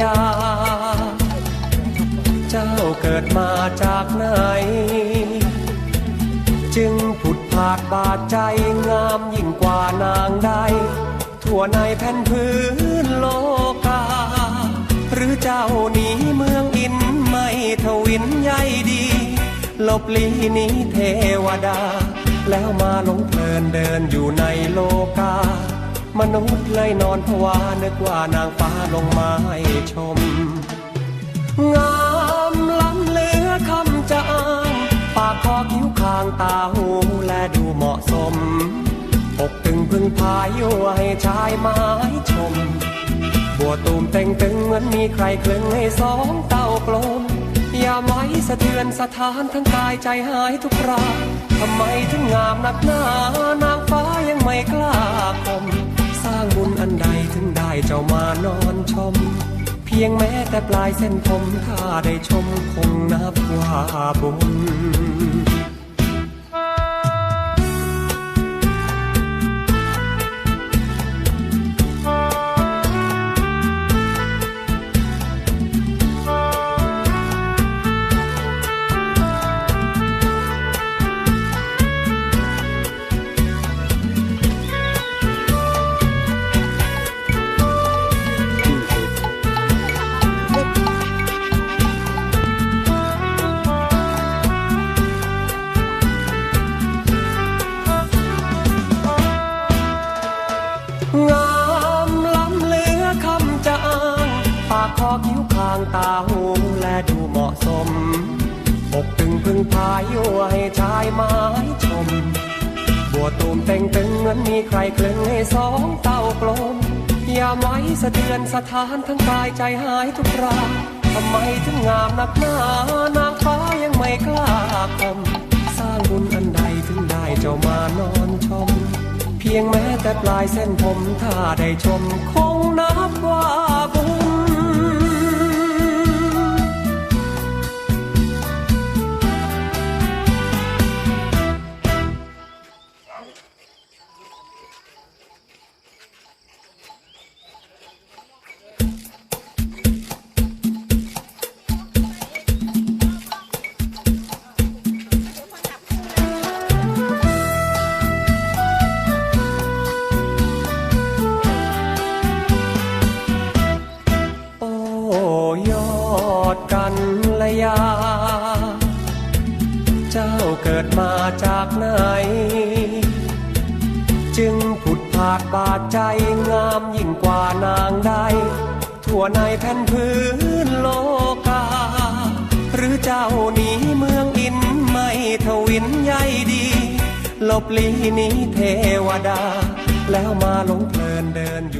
ยา เจ้าเกิดมาจากไหน จึงผุดผาดบาดใจงามยิ่งกว่านางใด ทั่วในแผ่นพื้นโลกา หรือเจ้าหนีเมืองอินไม่ทวินใยดี ลบลีนี้เทวดา แล้วมาหลงเพลินเดินอยู่ในโลกา มนุษย์เลยนอนผวานึกว่านางฟ้าลงมาให้ชม งามล้ำเหลือคำจะอ้างปากคอคิ้วคางตาหูและดูเหมาะสมอกตึงพึงพายอยู่ให้ชายไม้ชม บัวตูมเต่งตึงเหมือนมีใครคลึงให้สองเต้ากลมยาไว้สะเทือนสถานทั้งกายใจหายทุกคราทำไมถึงงามนักหนา พียงแม้แต่ปลายเส้นผมถ้าได้ชมคงนับว่าบุญ งามล้ำเหลือคำจางปากคอคิ้วคางตาหูและดูเหมาะสมอกตึงพึงพายอยู่ให้ชายไม้ชม บัวตูมเต่งตึงเหมือนมีใครคลึงให้สองเต้ากลมอย่าไว้สะเทือนสถานทั้งกายใจหายทุกราทำไมถึงงามนักหนานางฟ้ายังไม่กล้าคม ยงแม้แต่ปลายเส้นผมถ้าได้ชมคง ดกันละยา เจ้าเกิดมาจากไหน จึงผุดผาดบาดใจงามยิ่งกว่านางใด ทั่วในแผ่นพื้นโลกา หรือเจ้าหนีเมืองอินไม่ทวินใยดี ลบลีนี้เทวดา แล้วมาหลงเพลินเดินอยู่